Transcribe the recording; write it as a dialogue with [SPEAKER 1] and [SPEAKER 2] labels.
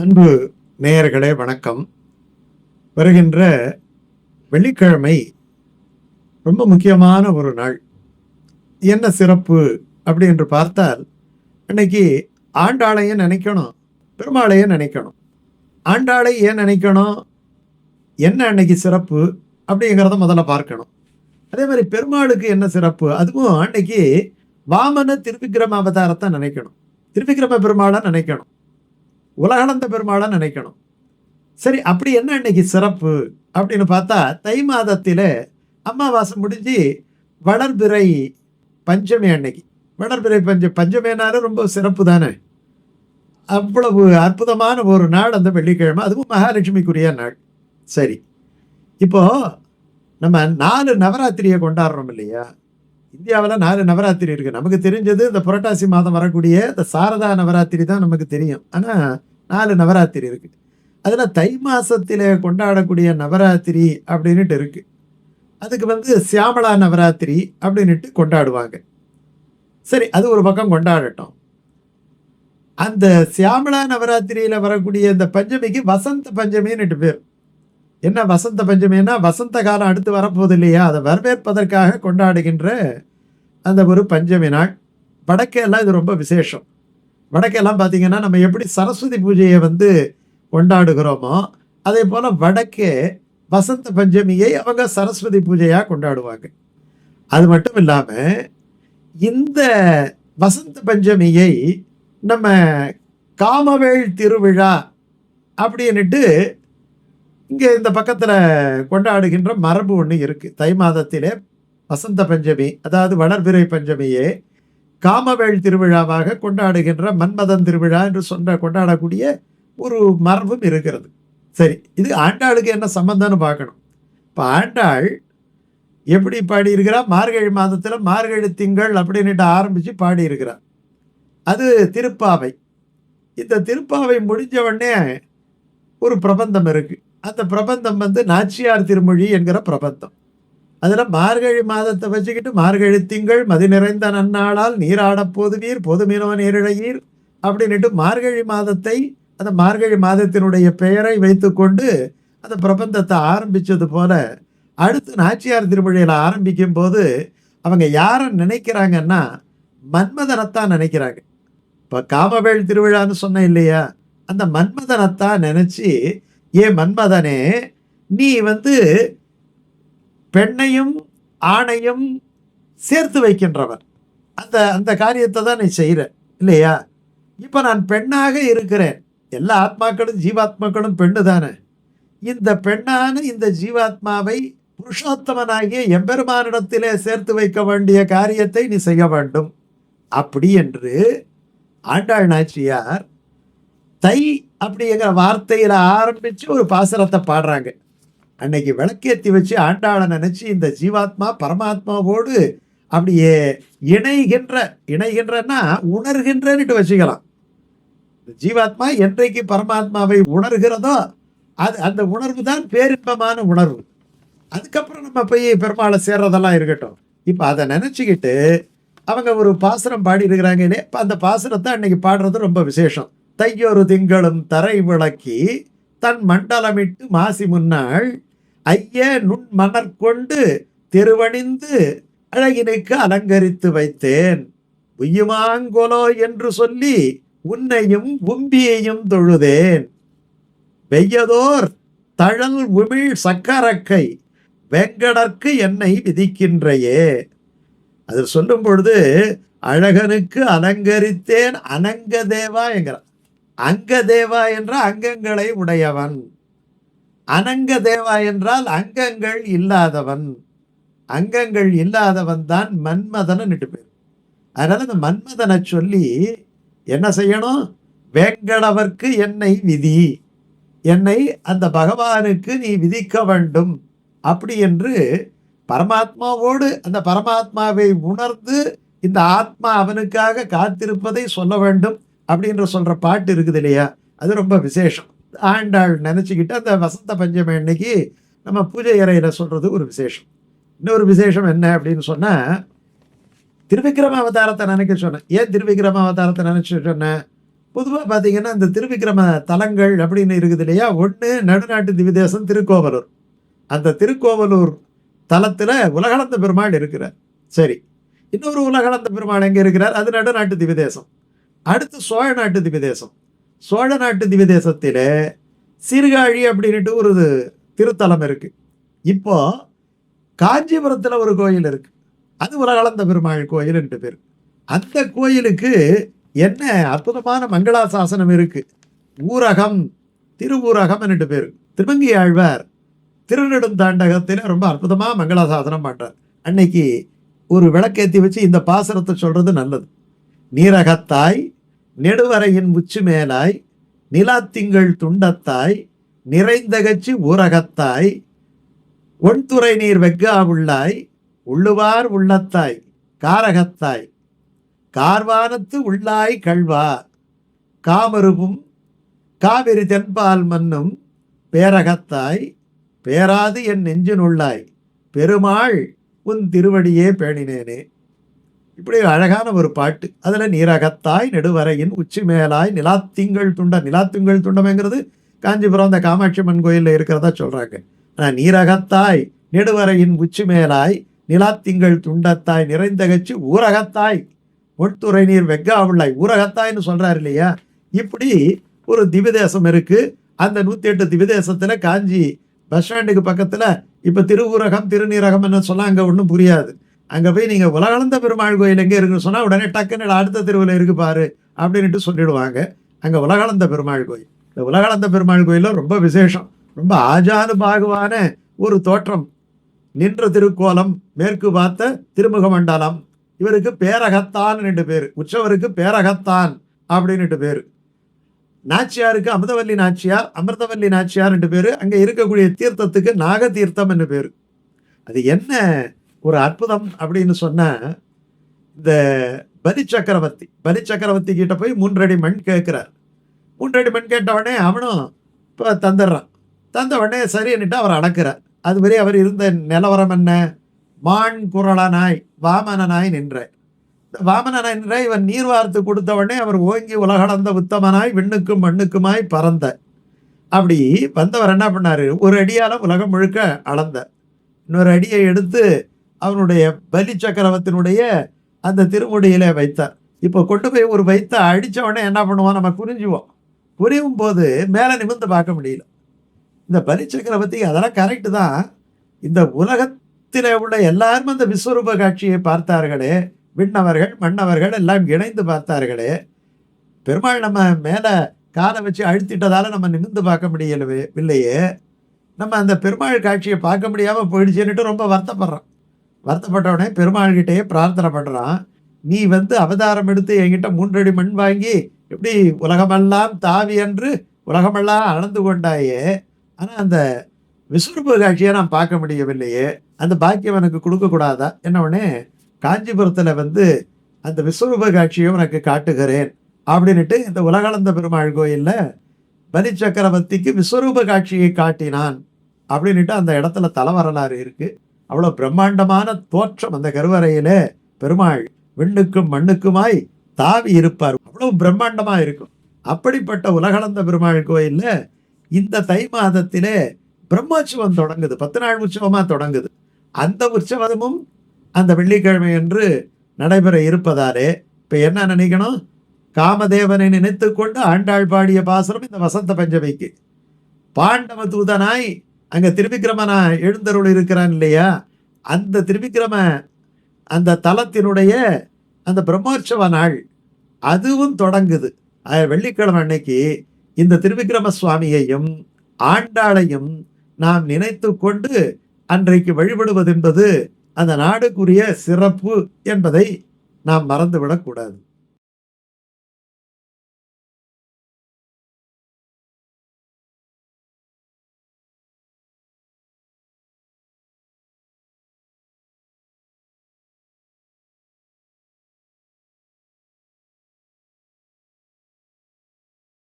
[SPEAKER 1] அன்பு நேயர்களே வணக்கம். வருகின்ற வெள்ளிக்கிழமை ரொம்ப முக்கியமான ஒரு நாள். என்ன சிறப்பு அப்படி என்று பார்த்தால் அன்னைக்கு ஆண்டாளையும் நினைக்கணும்? பெருமாளையும் நினைக்கணும்? ஆண்டாளை ஏன் நினைக்கணும்? என்ன அன்னைக்கு சிறப்பு அப்படிங்கிறத முதல்ல பார்க்கணும். அதே மாதிரி பெருமாளுக்கு என்ன சிறப்பு? அதுவும் அன்னைக்கு வாமன திருவிக்கிரம அவதாரத்தை நினைக்கணும். திருவிக்கிரம பெருமாளை நினைக்கணும். உலகளந்த பெருமாளை நினைக்கணும். சரி அப்படி என்ன இன்னைக்கு சிறப்பு? அப்படின்னு பார்த்தா தை மாதத்தில் அமாவாசை முடிஞ்சு வளர்பிறை பஞ்சமி அன்னைக்கு. வளர்பிறை பஞ்ச பஞ்சமேனாலும் ரொம்ப சிறப்பு தானே? அவ்வளவு அற்புதமான ஒரு நாள் அந்த வெள்ளிக்கிழமை. அதுவும் மகாலட்சுமிக்குரிய நாள். சரி. இப்போது நம்ம நாலு நவராத்திரியை கொண்டாடுறோம் இல்லையா? இந்தியாவில் நாலு நவராத்திரி இருக்குது நமக்கு தெரிஞ்சது இந்த புரட்டாசி மாதம் வரக்கூடிய இந்த சாரதா நவராத்திரி தான் நமக்கு தெரியும். ஆனால் நாலு நவராத்திரி இருக்குது அதில் தை மாதத்தில் கொண்டாடக்கூடிய நவராத்திரி அப்படின்னுட்டு இருக்குது அதுக்கு வந்து சியாமளா நவராத்திரி அப்படின்னுட்டு கொண்டாடுவாங்க. சரி அது ஒரு பக்கம் கொண்டாடட்டும். அந்த சியாமளா நவராத்திரியில் வரக்கூடிய இந்த பஞ்சமிக்கு வசந்த பஞ்சமின்னுட்டு பேர். என்ன வசந்த பஞ்சமின்னா வசந்த காலம் அடுத்து வரப்போகுது இல்லையா? அதை வரவேற்பதற்காக கொண்டாடுகின்ற அந்த ஒரு பஞ்சமி நாள். வடக்கெல்லாம் இது ரொம்ப விசேஷம். வடக்கெல்லாம் பார்த்தீங்கன்னா நம்ம எப்படி சரஸ்வதி பூஜையை வந்து கொண்டாடுகிறோமோ அதே போல் வடக்கே வசந்த பஞ்சமியை அவங்க சரஸ்வதி பூஜையாக கொண்டாடுவாங்க. அது மட்டும் இல்லாமல் இந்த வசந்த பஞ்சமியை நம்ம காமவேள் திருவிழா அப்படின்னுட்டு இங்கே இந்த பக்கத்தில் கொண்டாடுகின்ற மரபு ஒன்று இருக்குது தை மாதத்திலே வசந்த பஞ்சமி அதாவது வளர்பிறை பஞ்சமியே காமவேள் திருவிழாவாக கொண்டாடுகின்ற மன்மதன் திருவிழா என்று சொன்ன கொண்டாடக்கூடிய ஒரு மரபும் இருக்கிறது. சரி இது ஆண்டாளுக்கு என்ன சம்பந்தம்னு பார்க்கணும். இப்போ ஆண்டாள் எப்படி பாடியிருக்கிறா? மார்கழி மாதத்தில் மார்கழி திங்கள் அப்படின்னுட்டு ஆரம்பித்து பாடியிருக்கிறார் அது திருப்பாவை. இந்த திருப்பாவை முடிஞ்ச உடனே ஒரு பிரபந்தம் இருக்குது அந்த பிரபந்தம் வந்து நாச்சியார் திருமொழி என்கிற பிரபந்தம். அதில் மார்கழி மாதத்தை வச்சுக்கிட்டு மார்கழி திங்கள் மதி நிறைந்த நன்னாளால் நீராடப் போதுவீர் பொதுமினோ நீரிழையீர் அப்படின்னுட்டு மார்கழி மாதத்தை அந்த மார்கழி மாதத்தினுடைய பெயரை வைத்துக்கொண்டு அந்த பிரபந்தத்தை ஆரம்பித்தது போல அடுத்து நாச்சியார் திருமொழியில் ஆரம்பிக்கும் போது அவங்க யாரை நினைக்கிறாங்கன்னா மன்மதனைத்தான் நினைக்கிறாங்க. இப்போ காமவேள் திருவிழான்னு சொன்னேன் இல்லையா? அந்த மன்மதனைத்தான் நினச்சி ஏ மன்மதனே நீ வந்து பெண்ணையும் ஆணையும் சேர்த்து வைக்கின்றவர். அந்த அந்த காரியத்தை தான் நீ செய்கிற இல்லையா? இப்போ நான் பெண்ணாக இருக்கிறேன். எல்லா ஆத்மாக்களும் ஜீவாத்மாக்களும் பெண்ணு தானே. இந்த பெண்ணான இந்த ஜீவாத்மாவை புருஷோத்தமனாகிய எம்பெருமானிடத்திலே சேர்த்து வைக்க வேண்டிய காரியத்தை நீ செய்ய வேண்டும். அப்படி என்று ஆண்டாள் நாச்சியார் தை அப்படிங்கிற வார்த்தையில் ஆரம்பித்து ஒரு பாசுரத்தை பாடுறாங்க. அன்னைக்கு விளக்கேற்றி வச்சு ஆண்டாளை நினச்சி இந்த ஜீவாத்மா பரமாத்மாவோடு அப்படியே இணைகின்ற இணைகின்றன்னா உணர்கின்றன்னுட்டு வச்சுக்கலாம். ஜீவாத்மா என்றைக்கு பரமாத்மாவை உணர்கிறதோ அது அந்த உணர்வு தான் பேரின்பமான உணர்வு. அதுக்கப்புறம் நம்ம போய் பெருமாளை சேர்றதெல்லாம் இருக்கட்டும். இப்போ அதை நினச்சிக்கிட்டு அவங்க ஒரு பாசனம் பாடி இருக்கிறாங்க இல்லையா இப்போ அந்த பாசனத்தை அன்னைக்கு பாடுறது ரொம்ப விசேஷம். தையொரு திங்களும் தரை விளக்கி தன் மண்டலமிட்டு மாசி முன்னாள் ஐய நுண் மணற் கொண்டு திருவணிந்து அழகினுக்கு அலங்கரித்து வைத்தேன். உய்யுமாங்கொலோ என்று சொல்லி உன்னையும் உம்பியையும் தொழுதேன். வெய்யதோர் தழல் உமிழ் சக்கரக்கை வெங்கடற்கு என்னை விதிக்கின்றையே. அது சொல்லும் பொழுது அழகனுக்கு அலங்கரித்தேன். அனங்க தேவா என்கிறான் அங்க தேவா என்ற அங்கங்களை உடையவன். அனங்க தேவா என்றால் அங்கங்கள் இல்லாதவன். அங்கங்கள் இல்லாதவன் தான் மன்மதனன் பேர். அதனால் இந்த மன்மதனை சொல்லி என்ன செய்யணும்? வேங்கடவர்க்கு என்னை விதி. என்னை அந்த பகவானுக்கு நீ விதிக்க வேண்டும். அப்படி என்று பரமாத்மாவோடு அந்த பரமாத்மாவை உணர்ந்து இந்த ஆத்மா அவனுக்காக காத்திருப்பதை சொல்ல வேண்டும். அப்படின்ற சொல்கிற பாட்டு இருக்குது இல்லையா? அது ரொம்ப விசேஷம். ஆண்டாள் நினச்சிக்கிட்டு அந்த வசந்த பஞ்சமி அன்னைக்கு நம்ம பூஜை அறையில் சொல்கிறது ஒரு விசேஷம் இன்னொரு விசேஷம் என்ன அப்படின்னு சொன்னால் திருவிக்ரம அவதாரத்தை நினைக்க சொன்னேன் ஏன் திருவிக்ரம அவதாரத்தை நினச்சி சொன்னேன் பொதுவாக பார்த்தீங்கன்னா, இந்த திருவிக்கிரம தலங்கள் அப்படின்னு இருக்குது இல்லையா? ஒன்று நடுநாட்டு திவிதேசம் திருக்கோவலூர். அந்த திருக்கோவலூர் தலத்தில் உலகளந்த பெருமாள் இருக்கிறார். சரி. இன்னொரு உலகளந்த பெருமாள் எங்கே இருக்கிறார்? அது நடுநாட்டு திவிதேசம். அடுத்து சோழ நாட்டு திவிதேசம். சோழ நாட்டு திவிதேசத்திலே சீர்காழி அப்படின்ட்டு ஒரு திருத்தலம் இருக்குது இப்போ காஞ்சிபுரத்தில் ஒரு கோயில் இருக்குது அது உலகளந்த பெருமாள் கோயில்ன்ட்டு பேர். அந்த கோயிலுக்கு என்ன அற்புதமான மங்களாசாசனம் இருக்குது ஊரகம், திருவூரகம்னுட்டு பேர். திருமங்கி ஆழ்வார் திருநெடுந்தாண்டகத்தில் ரொம்ப அற்புதமாக மங்களாசாசனம் பண்ணுறார் அன்னைக்கு ஒரு விளக்கேற்றி வச்சு இந்த பாசனத்தை சொல்கிறது நல்லது. நீரகத்தாய் நெடுவரையின் உச்சி மேலாய் நிலாத்திங்கள் துண்டத்தாய் நிறைந்தகச்சி ஊரகத்தாய் ஒண்துறை நீர் வெக்காவுள்ளாய் உள்ளாய் உள்ளுவார் உள்ளத்தாய் காரகத்தாய் கார்வானத்து உள்ளாய் கள்வா காமருவும் காவிரி தென்பால் மன்னும் பேரகத்தாய் பேராது என் நெஞ்சினுள்ளாய் பெருமாள் உன் திருவடியே பேணினேனே. இப்படி அழகான ஒரு பாட்டு. அதில் நீரகத்தாய் நெடுவரையின் உச்சி மேலாய் நிலாத்திங்கள் துண்டம் நிலாத்திங்கள் துண்டம்ங்கிறது காஞ்சிபுரம் அந்த காமாட்சி அம்மன் கோயிலில் இருக்கிறதா சொல்கிறாங்க ஆனால் நீரகத்தாய் நெடுவரையின் உச்சி மேலாய் நிலாத்திங்கள் துண்டத்தாய் நிறைந்தகச்சு ஊரகத்தாய். ஒட்டுரை நீர் வெக்கா உள்ளாய். ஊரகத்தாய்ன்னு இல்லையா? இப்படி ஒரு திவிதேசம் இருக்குது அந்த நூற்றி எட்டு திவிதேசத்தில் காஞ்சி பஸ் ஸ்டாண்டுக்கு பக்கத்தில் இப்போ திருவூரகம் திருநீரகம் என்ன சொன்னால் அங்கே ஒன்றும் புரியாது. அங்கே போய் நீங்கள் உலகளந்த பெருமாள் கோயில் எங்கே இருக்குன்னு சொன்னால் உடனே டக்குன்னு அடுத்த தெருவில் இருக்கு பாரு அப்படின்ட்டு சொல்லிடுவாங்க. அங்கே உலகளந்த பெருமாள் கோயில். இந்த உலகளந்த பெருமாள் கோயிலில் ரொம்ப விசேஷம். ரொம்ப ஆஜானுபாகுவான ஒரு தோற்றம். நின்ற திருக்கோலம் மேற்கு பார்த்த திருமுக மண்டலம். இவருக்கு பேரகத்தான் ரெண்டு பேர். உற்சவருக்கு பேரகத்தான் அப்படின்னுட்டு பேர். நாச்சியாருக்கு அமிர்தவல்லி நாச்சியார் அமிர்தவல்லி நாச்சியார் ரெண்டு பேர். அங்கே இருக்கக்கூடிய தீர்த்தத்துக்கு நாக தீர்த்தம் என்று பேர். அது என்ன? ஒரு அற்புதம் அப்படின்னு சொன்ன இந்த பலி சக்கரவர்த்தி பலி சக்கரவர்த்தி கிட்ட போய் மூன்றடி மண் கேட்குறார். மூன்றடி மண் கேட்டவொடனே அவனும் இப்போ தந்துடுறான். தந்த உடனே சரின்னுட்டு அவர் அடக்குறார். அதுவரை அவர் இருந்த நிலவரம் என்ன? மான் குரலனாய் வாமனனாய் நின்ற. வாமனனாய் நின்றாய் இவன் நீர் வார்த்து கொடுத்த உடனே அவர் ஓங்கி உலகளந்த உத்தமனாய் விண்ணுக்கும் மண்ணுக்குமாய் பறந்த. அப்படி வந்தவர் என்ன பண்ணார்? ஒரு அடியால் உலகம் முழுக்க அளந்த இன்னொரு அடியை எடுத்து அவனுடைய பலி சக்கரவர்த்தினுடைய அந்த திருமுடியில வைத்தார். இப்போ கொண்டு போய் ஒரு வைத்த அடித்தவொடனே உடனே என்ன பண்ணுவோம் நம்ம குறிஞ்சுவோம் புரியும் போது மேலே நிமிர்ந்து பார்க்க முடியல. இந்த பலி சக்கரவர்த்தி அதெல்லாம் கரெக்டு தான். இந்த உலகத்தில் உள்ள எல்லாரும் அந்த விஸ்வரூப காட்சியை பார்த்தார்களே. விண்ணவர்கள் மன்னவர்கள் எல்லாம் இணைந்து பார்த்தார்களே. பெருமாள் நம்ம மேலே காலை வச்சு அழுத்திட்டதால் நம்ம நிமிர்ந்து பார்க்க முடியலவே இல்லையே. நம்ம அந்த பெருமாள் காட்சியை பார்க்க முடியாமல் போயிடுச்சுன்னுட்டு ரொம்ப வருத்தப்படுறோம். வருத்தப்பட்ட உடனே பெருமாள்கிட்டயே பிரார்த்தனை பண்ணுறான் நீ வந்து அவதாரம் எடுத்து என்கிட்ட மூன்றடி மண் வாங்கி எப்படி உலகமெல்லாம் தாவி என்று உலகமெல்லாம் அளந்து கொண்டாயே. ஆனால் அந்த விஸ்வரூப காட்சியை நான் பார்க்க முடியவில்லையே. அந்த பாக்கியம் எனக்கு கொடுக்கக்கூடாதா? என்ன உடனே காஞ்சிபுரத்தில் வந்து அந்த விஸ்வரூப காட்சியை உனக்கு காட்டுகிறேன் அப்படின்னுட்டு இந்த உலகளந்த பெருமாள் கோயிலில் பலி சக்கரவர்த்திக்கு விஸ்வரூப காட்சியை காட்டினான் அப்படின்னுட்டு அந்த இடத்துல தலவரலாறு இருக்குது அவ்வளோ பிரம்மாண்டமான தோற்றம் அந்த கருவறையில் பெருமாள் விண்ணுக்கும் மண்ணுக்குமாய் தாவி இருப்பார். அவ்வளோ பிரம்மாண்டமாக இருக்கும். அப்படிப்பட்ட உலகளந்த பெருமாள் கோயிலில் இந்த தை மாதத்திலே பிரம்மோற்சவம் தொடங்குது. பத்து நாள் உற்சவமாக தொடங்குது. அந்த உற்சவமும் அந்த வெள்ளிக்கிழமை என்று நடைபெற இருப்பதாலே இப்போ என்ன நினைக்கணும்? காமதேவனை நினைத்து கொண்டு ஆண்டாள் பாடிய பாசுரம் இந்த வசந்த பஞ்சமிக்கு. பாண்டவ தூதனாய் அங்கே திருவிக்கிரமனா எழுந்தருள் இருக்கிறான் இல்லையா? அந்த திருவிக்கிரம அந்த தலத்தினுடைய அந்த பிரம்மோற்சவ நாள் அதுவும் தொடங்குது. வெள்ளிக்கிழமை அன்னைக்கு இந்த திருவிக்கிரம சுவாமியையும் ஆண்டாளையும் நாம் நினைத்து கொண்டு அன்றைக்கு வழிபடுவதென்பது அந்த நாடுக்குரிய சிறப்பு என்பதை நாம் மறந்துவிடக்கூடாது.